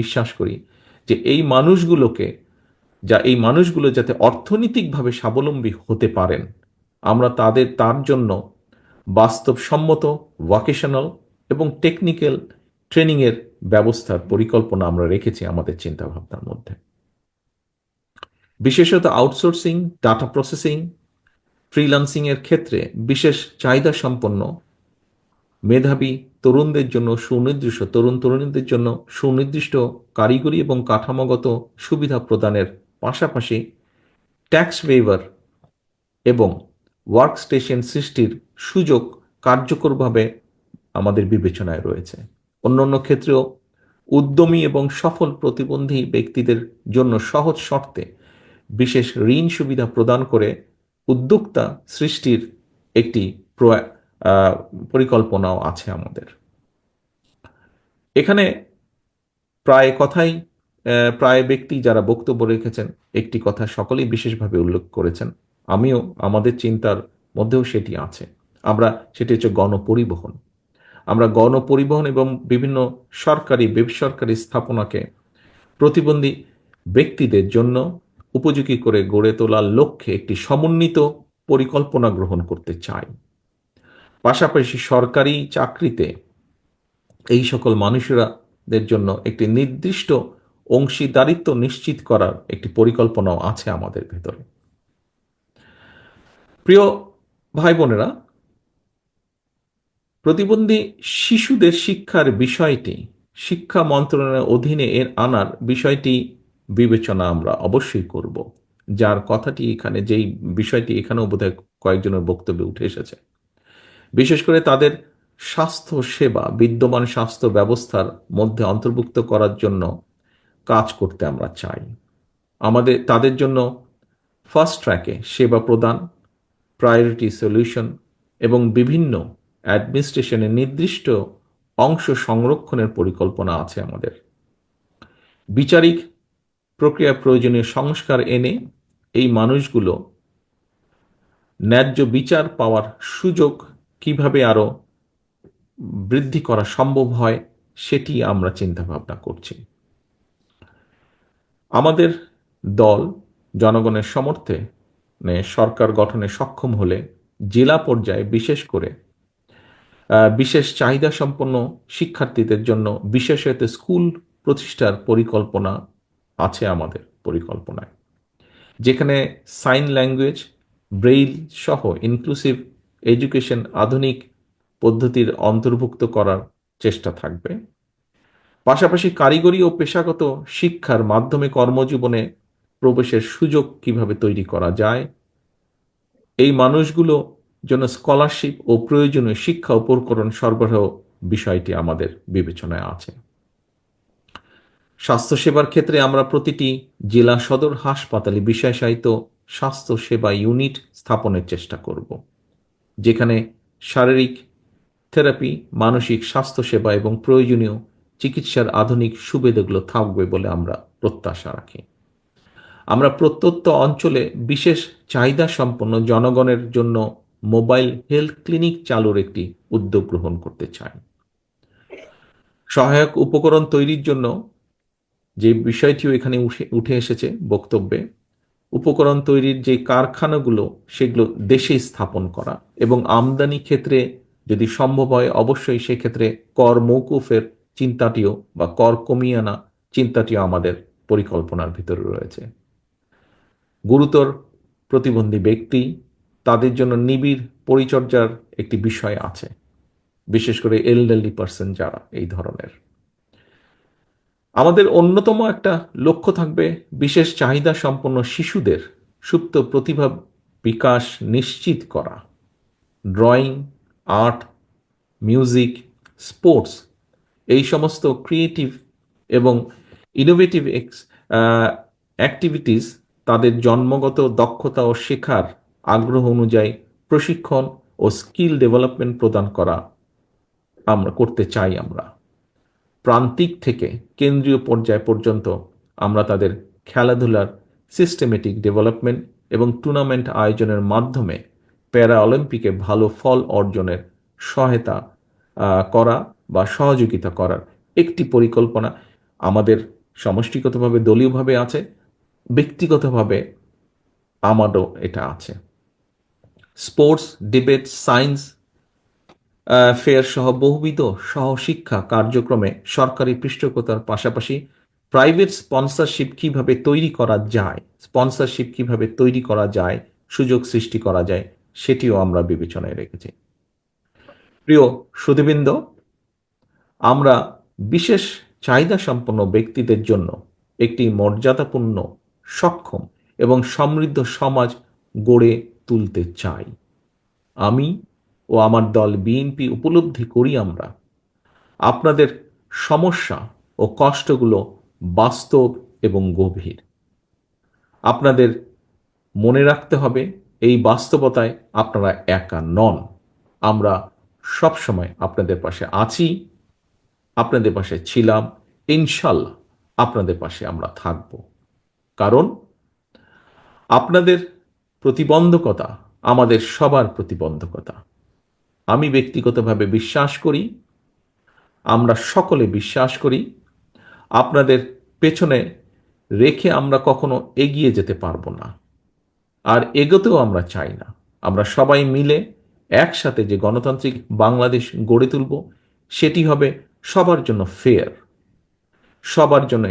বিশ্বাস করি যে এই মানুষগুলোকে, যা এই মানুষগুলো যাতে অর্থনৈতিকভাবে স্বাবলম্বী হতে পারেন, আমরা তাদের, তার জন্য বাস্তবসম্মত ভোকেশনাল এবং টেকনিক্যাল ট্রেনিংয়ের ব্যবস্থার পরিকল্পনা আমরা রেখেছি আমাদের চিন্তাভাবনার মধ্যে। বিশেষত আউটসোর্সিং ডাটা প্রসেসিং ফ্রিল্যান্সিং এর ক্ষেত্রে বিশেষ চাহিদা সম্পন্ন মেধাবী তরুণদের জন্য সুনির্দিষ্ট, তরুণ তরুণীদের জন্য সুনির্দিষ্ট কারিগরি এবং কাঠামোগত সুবিধা প্রদানের পাশাপাশি ট্যাক্স ওয়েভার এবং ওয়ার্ক স্টেশন সৃষ্টির সুযোগ কার্যকরভাবে আমাদের বিবেচনায় রয়েছে। অন্যান্য ক্ষেত্রেও উদ্যমী এবং সফল প্রতিবন্ধী ব্যক্তিদের জন্য সহজ শর্তে বিশেষ ঋণ সুবিধা প্রদান করে উদ্যোক্তা সৃষ্টির একটি পরিকল্পনাও আছে আমাদের। এখানে প্রায় কথাই প্রায় ব্যক্তি যারা বক্তব্য রেখেছেন, একটি কথা সকলেই বিশেষভাবে উল্লেখ করেছেন। আমিও, আমাদের চিন্তার মধ্যেও সেটি আছে। আমরা, সেটি হচ্ছে গণপরিবহন। আমরা গণপরিবহন এবং বিভিন্ন সরকারি, বেসরকারি স্থাপনাকে প্রতিবন্ধী ব্যক্তিদের জন্য উপযোগী করে গড়ে তোলার লক্ষ্যে একটি সমন্বিত পরিকল্পনা গ্রহণ করতে চাই। পাশাপাশি সরকারি চাকরিতে এই সকল মানুষেরাদের জন্য একটি নির্দিষ্ট অংশীদারিত্ব নিশ্চিত করার একটি পরিকল্পনাও আছে আমাদের ভেতরে। প্রিয় ভাই বোনেরা প্রতিবন্ধী শিশুদের শিক্ষার বিষয়টি, শিক্ষা মন্ত্রণালয়ের অধীনে এর আনার বিষয়টি বিবেচনা আমরা অবশ্যই করব। যার কথাটি এখানে, যেই বিষয়টি এখানেও বোধহয় কয়েকজনের বক্তব্যে উঠে এসেছে। বিশেষ করে তাদের স্বাস্থ্য সেবা, বিদ্যমান স্বাস্থ্য ব্যবস্থার মধ্যে অন্তর্ভুক্ত করার জন্য কাজ করতে আমরা চাই। আমাদের, তাদের জন্য ফার্স্ট ট্র্যাকে সেবা প্রদান, প্রায়োরিটি সলিউশন এবং বিভিন্ন অ্যাডমিনিস্ট্রেশনের নির্দিষ্ট অংশ সংরক্ষণের পরিকল্পনা আছে আমাদের। বিচারিক প্রক্রিয়া প্রয়োজনীয় সংস্কার এনে এই মানুষগুলো ন্যায্য বিচার পাওয়ার সুযোগ কীভাবে আরও বৃদ্ধি করা সম্ভব হয়, সেটি আমরা চিন্তা ভাবনা করছি। আমাদের দল জনগণের সমর্থে সরকার গঠনে সক্ষম হলে জেলা পর্যায়ে বিশেষ করে বিশেষ চাহিদা সম্পন্ন শিক্ষার্থীদের জন্য বিশেষত স্কুল প্রতিষ্ঠার পরিকল্পনা আছে আমাদের পরিকল্পনায়। যেখানে সাইন ল্যাঙ্গুয়েজ, ব্রেইল সহ ইনক্লুসিভ এডুকেশন আধুনিক পদ্ধতির অন্তর্ভুক্ত করার চেষ্টা থাকবে। পাশাপাশি কারিগরি ও পেশাগত শিক্ষার মাধ্যমে কর্মজীবনে প্রবেশের সুযোগ কীভাবে তৈরি করা যায়, এই মানুষগুলো জন্য স্কলারশিপ ও প্রয়োজনীয় শিক্ষা উপকরণ সরবরাহ বিষয়টি আমাদের বিবেচনায় আছে। স্বাস্থ্যসেবার ক্ষেত্রে আমরা প্রতিটি জেলা সদর হাসপাতালে বিশেষায়িত স্বাস্থ্য সেবা ইউনিট স্থাপনের চেষ্টা করব। যেখানে শারীরিক থেরাপি, মানসিক স্বাস্থ্যসেবা এবং প্রয়োজনীয় চিকিৎসার আধুনিক সুবিধাগুলো থাকবে বলে আমরা প্রত্যাশা রাখি। আমরা প্রত্যন্ত অঞ্চলে বিশেষ চাহিদা সম্পন্ন জনগণের জন্য মোবাইল হেলথ ক্লিনিক চালুর একটি উদ্যোগ গ্রহণ করতে চাই। সহায়ক উপকরণ তৈরির জন্য যে বিষয়টিও এখানে উঠে এসেছে বক্তব্যে উপকরণ তৈরির যে কারখানাগুলো, সেগুলো দেশে স্থাপন করা এবং আমদানি ক্ষেত্রে যদি সম্ভব হয়, অবশ্যই সেক্ষেত্রে কর মৌকুফের চিন্তাটিও বা কর কমিয়ে আনা চিন্তাটিও আমাদের পরিকল্পনার ভিতরে রয়েছে। গুরুতর প্রতিবন্ধী ব্যক্তি, তাদের জন্য নিবিড় পরিচর্যার একটি বিষয় আছে, বিশেষ করে এলডারলি পার্সন যারা এই ধরনের। আমাদের অন্যতম একটা লক্ষ্য থাকবে বিশেষ চাহিদা সম্পন্ন শিশুদের সুপ্ত প্রতিভা বিকাশ নিশ্চিত করা। ড্রয়িং, আর্ট, মিউজিক, স্পোর্টস এই সমস্ত ক্রিয়েটিভ এবং ইনোভেটিভ এক্স অ্যাক্টিভিটিস তাদের জন্মগত দক্ষতা ও শেখার আগ্রহ অনুযায়ী প্রশিক্ষণ ও স্কিল ডেভেলপমেন্ট প্রদান করা আমরা, করতে চাই আমরা। প্রান্তিক থেকে কেন্দ্রীয় পর্যায় পর্যন্ত আমরা তাদের খেলাধুলার সিস্টেমেটিক ডেভেলপমেন্ট এবং টুর্নামেন্ট আয়োজনের মাধ্যমে প্যারা অলিম্পিকে ভালো ফল অর্জনের সহায়তা করা বা সহযোগিতা করার একটি পরিকল্পনা আমাদের সমষ্টিগতভাবে দলীয়ভাবে আছে, ব্যক্তিগতভাবে আমারও এটা আছে। স্পোর্টস ডিবেট সায়েন্স ফেয়ার সহ বহুবিধ সহশিক্ষা কার্যক্রমে সরকারি পৃষ্ঠপোষকতার পাশাপাশি প্রাইভেট স্পন্সরশিপ কীভাবে তৈরি করা যায় স্পন্সরশিপ কীভাবে তৈরি করা যায়, সুযোগ সৃষ্টি করা যায়, সেটিও আমরা বিবেচনায় রেখেছি। প্রিয় সুধীবৃন্দ, আমরা বিশেষ চাহিদা সম্পন্ন ব্যক্তিদের জন্য একটি মর্যাদাপূর্ণ, সক্ষম এবং সমৃদ্ধ সমাজ গড়ে তুলতে চাই। আমি ও আমার দল বিএনপি উপলব্ধি করি আমরা। আপনাদের সমস্যা ও কষ্টগুলো বাস্তব এবং গভীর। আপনাদের মনে রাখতে হবে, এই বাস্তবতায় আপনারা একা নন। আমরা সবসময় আপনাদের পাশে আছি, আপনাদের পাশে ছিলাম, ইনশাল্লাহ আপনাদের পাশে আমরা থাকব। কারণ আপনাদের প্রতিবন্ধকতা আমাদের সবার প্রতিবন্ধকতা। আমি ব্যক্তিগতভাবে বিশ্বাস করি, আমরা সকলে বিশ্বাস করি, আপনাদের পেছনে রেখে আমরা কখনো এগিয়ে যেতে পারব না। আর এগোতেও আমরা চাই না। আমরা সবাই মিলে একসাথে যে গণতান্ত্রিক বাংলাদেশ গড়ে তুলব, সেটি হবে সবার জন্য ফেয়ার সবার জন্য